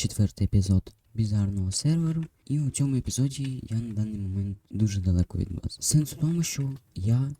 четвертий епізод бізарного серверу, і у цьому епізоді я на даний момент дуже далеко від вас. Сенс у тому, що я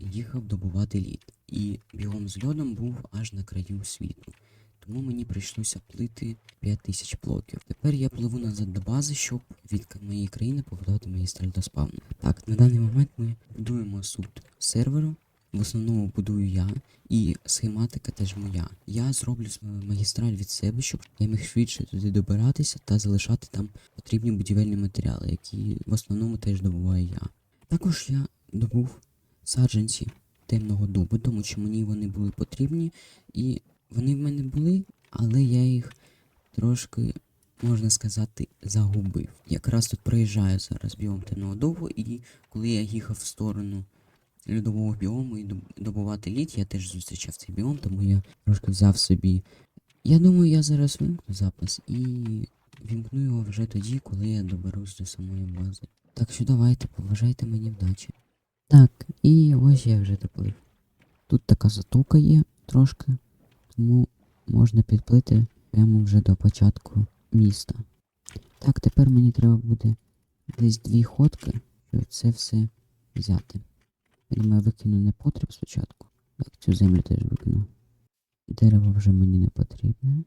їхав добувати лід, і бігом з льодом був аж на краю світу. Тому мені прийшлося плити 5000 блоків. Тепер я пливу назад до бази, щоб від моєї країни побудувати магістраль до спавну. Так, на даний момент ми будуємо сут серверу. В основному будую я, і схематика теж моя. Я зроблю с- магістраль від себе, щоб я міг швидше туди добиратися та залишати там потрібні будівельні матеріали, які в основному теж добуваю я. Також я добув саджанці темного дубу, тому що мені вони були потрібні, і вони в мене були, але я їх трошки, можна сказати, загубив. Якраз тут проїжджаю зараз біом темного дубу, і коли я їхав в сторону льодового біому і добувати лід, я теж зустрічав цей біом, тому я трошки взяв собі. Я думаю, я зараз вимкну запис і вімкну його вже тоді, коли я доберусь до самої бази. Так що давайте, поважайте мені вдачі. Так, і ось я вже доплив. Тут така затока є трошки, тому можна підплити прямо вже до початку міста. Так, тепер мені треба буде десь дві ходки, щоб це все взяти. Думаю, викину не потріб спочатку. Так, цю землю теж викину. Дерево вже мені не потрібне.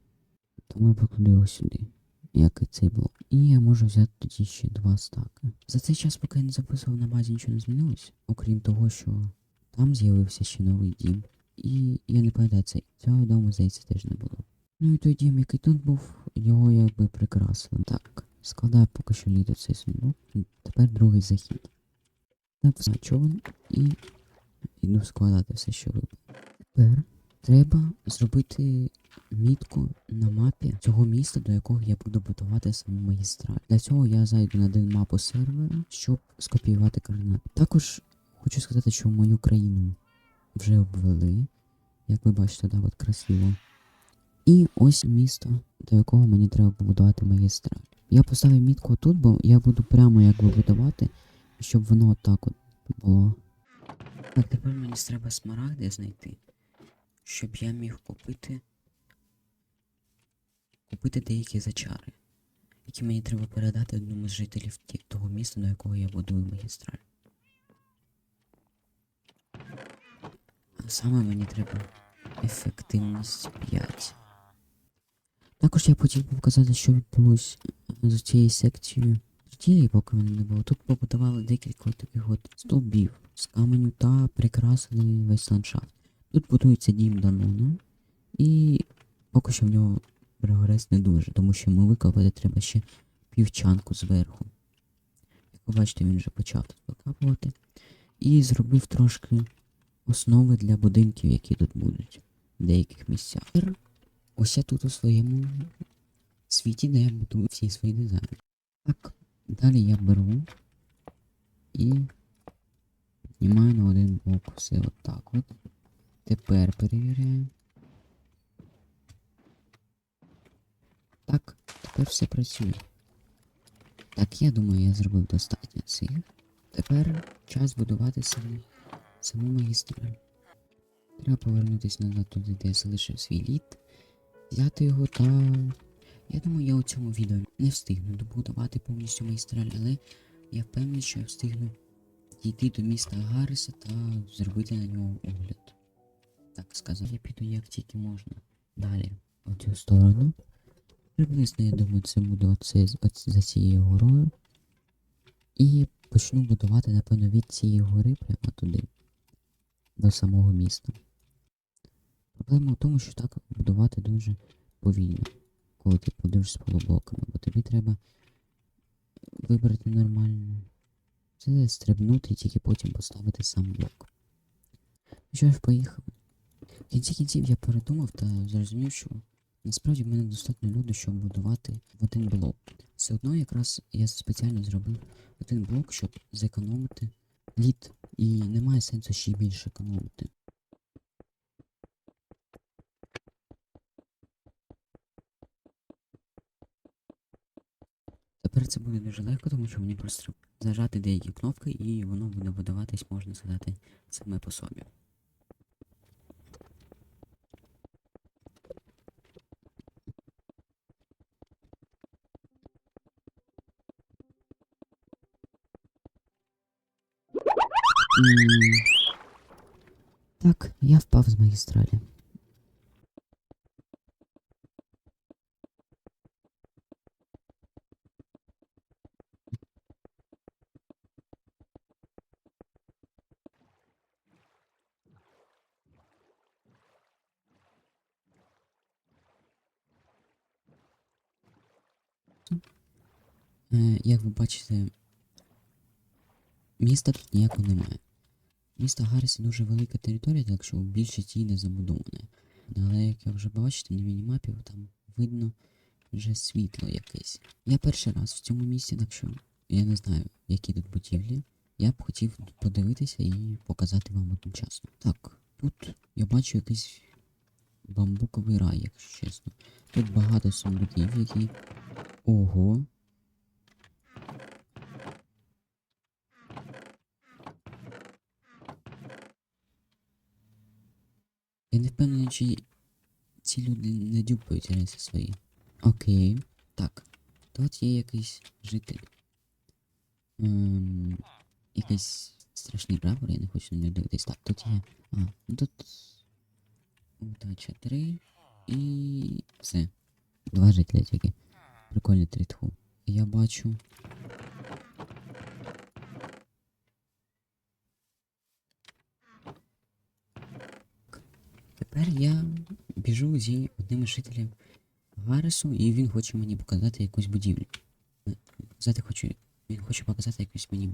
Тому я покладу його сюди. Як і цей блок. І я можу взяти тоді ще два стаки. За цей час, поки я не записував на базі, нічого не змінилось. Окрім того, що там з'явився ще новий дім. І я не пам'ятаю, це цього дому, здається, теж не було. Ну і той дім, який тут був, його якби прикрасили. Так, складаю поки що літо цей сундук. Тепер другий захід. Так, все, човен і йду складати все, що випало. Тепер треба зробити мітку на мапі цього міста, до якого я буду будувати саму магістраль. Для цього я зайду на один мапу сервера, щоб скопіювати координати. Також хочу сказати, що мою країну вже обвели. Як ви бачите, так от красиво. І ось місто, до якого мені треба побудувати магістраль. Я поставив мітку тут, бо я буду прямо як будувати, щоб воно отак от було. Так, тепер мені треба смарагди знайти, щоб я міг купити. Купити деякі зачари, які мені треба передати одному з жителів того міста, до якого я будую магістраль. А саме мені треба ефективність 5. Також я хотів показати, що відбулося з цією секцією стілі, поки мене не було. Тут побудували декілька таких от стовбів з каменю та прикрасили весь ландшафт. Тут будується дім Данона, і поки що в нього прогрес не дуже, тому що йому викопати треба ще півчанку зверху. Як ви бачите, він вже почав тут викапувати. І зробив трошки основи для будинків, які тут будуть в деяких місцях. Ось я тут у своєму світі, де я будую всі свої дизайни. Так, далі я беру і піднімаю на один блок все отак от. Тепер перевіряю. Так, тепер все працює. Так, я думаю, я зробив достатньо цих. Тепер час будувати саму, саму магістраль. Треба повернутися назад туди, де я залишив свій лід взяти його та. Я думаю, я у цьому відео не встигну добудувати повністю магістраль, але я впевнений, що я встигну дійти до міста Гарриса та зробити на нього огляд. Так сказав, я піду як тільки можна. Далі, в цю сторону. Приблизно, я думаю, це буде оце, оце за цією горою. І почну будувати, напевно, від цієї гори прямо туди, до самого міста. Проблема в тому, що так будувати дуже повільно, коли ти будеш з полублоками, бо тобі треба вибрати нормально. Це стрибнути і тільки потім поставити сам блок. Ну що ж, поїхали. В кінці кінців я передумав та зрозумів, що насправді в мене достатньо люду, щоб будувати в один блок. Все одно якраз я спеціально зробив один блок, щоб зекономити лід, і немає сенсу ще більше економити. Тепер це буде дуже легко, тому що мені просто зажати деякі кнопки і воно буде видаватись, можна сказати, саме по собі. Так, я впав з магістралі. Е, як ви бачите, міста тут ніякого немає. Місто Гарріс дуже велика територія, так що більшість її не забудоване. Але як я вже бачите, на мінімапі там видно вже світло якесь. Я перший раз в цьому місці, так що я не знаю, які тут будівлі. Я б хотів подивитися і показати вам одночасно. Так, тут я бачу якийсь бамбуковий рай, якщо чесно. Тут багато сундуків, які. Ого, Я не впевнений, чи ці люди не дюпають риси свої. Окей. Так. Тут є якийсь житель. Ем, якийсь страшний прапор, я не хочу на нього дивитись. Так, тут є. А, ну тут. Удача 3 і. все. Два жителя тільки. Прикольний трітху. Я бачу. Тепер я біжу зі одним із жителів Гарресу, і він хоче мені показати якусь будівлю. Показати хочу. Він хоче показати якусь мені.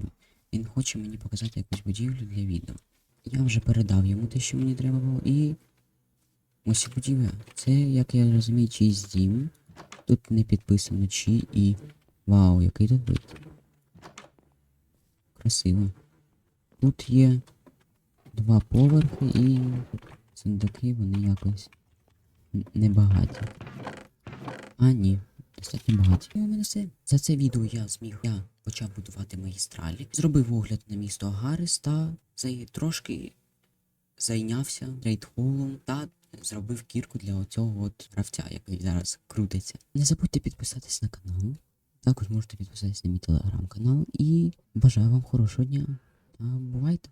Він хоче мені показати якусь будівлю для відео. Я вже передав йому те, що мені треба було, і. Ось будівля. Це, як я розумію, чийсь дім. Тут не підписано чи і. Вау, який тут вид. Красиво. Тут є два поверхи і сундуки, вони якось небагаті. А, ні, достатньо багаті. За це відео я зміг. Я почав будувати магістралі, зробив огляд на місто Гаррис та трошки зайнявся трейдхолом та зробив кірку для оцього от гравця, який зараз крутиться. Не забудьте підписатись на канал. Також можете підписатись на мій телеграм-канал і бажаю вам хорошого дня. Та бувайте!